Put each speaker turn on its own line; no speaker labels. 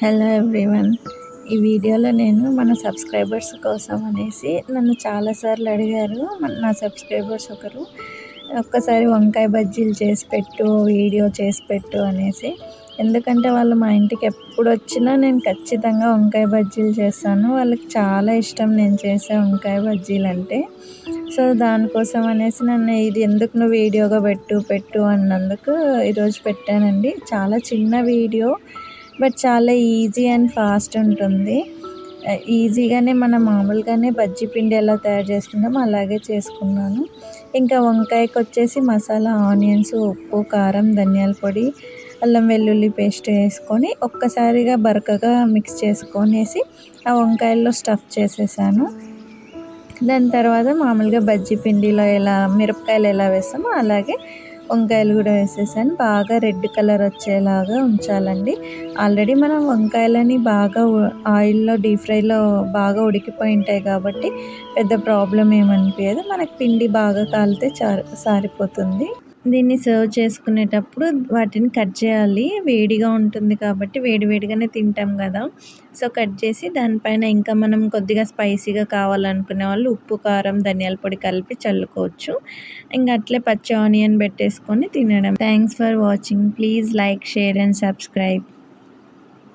Hello everyone ఈ వీడియోలో నేను మన సబ్స్క్రైబర్స్ కోసం అనేసి నన్ను చాలాసార్లు అడిగారు. నా సబ్స్క్రైబర్స్ ఒకరు ఒక్కసారి వంకాయ బజ్జీలు చేసి పెట్టు వీడియో చేసి పెట్టు అనేసి. ఎందుకంటే వాళ్ళు మా ఇంటికి ఎప్పుడు వచ్చినా నేను ఖచ్చితంగా వంకాయ బజ్జీలు చేస్తాను. వాళ్ళకి చాలా ఇష్టం నేను చేసే వంకాయ బజ్జీలు అంటే. సో దానికోసం అనేసి నన్ను ఇది ఎందుకు నువ్వు వీడియోగా పెట్టు పెట్టు అన్నందుకు ఈరోజు పెట్టానండి. చాలా చిన్న వీడియో. బట్ చాలా ఈజీ అండ్ ఫాస్ట్ ఉంటుంది. ఈజీగానే మన మామూలుగానే బజ్జీ పిండి ఎలా తయారు చేసుకుంటామో అలాగే చేసుకున్నాను. ఇంకా వంకాయకి వచ్చేసి మసాలా ఆనియన్స్ ఉప్పు కారం ధనియాల పొడి అల్లం వెల్లుల్లి పేస్ట్ వేసుకొని ఒక్కసారిగా బరకగా మిక్స్ చేసుకొనేసి ఆ వంకాయల్లో స్టఫ్ చేసేసాను. దాని తర్వాత మామూలుగా బజ్జీ పిండిలో ఎలా మిరపకాయలు ఎలా వేస్తామో అలాగే వంకాయలు కూడా వేసేసాను. బాగా రెడ్ కలర్ వచ్చేలాగా ఉంచాలండి. ఆల్రెడీ మనం వంకాయలని బాగా ఆయిల్లో డీప్ ఫ్రైలో బాగా ఉడికిపోయి ఉంటాయి కాబట్టి పెద్ద ప్రాబ్లం ఏమనిపించదు మనకి పిండి బాగా కాలితే చారు సారిపోతుంది. దీన్ని సర్వ్ చేసుకునేటప్పుడు వాటిని కట్ చేయాలి. వేడిగా ఉంటుంది కాబట్టి వేడి వేడిగానే తింటాం కదా. సో కట్ చేసి దానిపైన ఇంకా మనం కొద్దిగా స్పైసీగా కావాలనుకునే వాళ్ళు ఉప్పు కారం ధనియాల పొడి కలిపి చల్లుకోవచ్చు. ఇంకా అట్లే పచ్చి ఆనియన్ పెట్టేసుకొని తినడం. Thanks for watching please like share and subscribe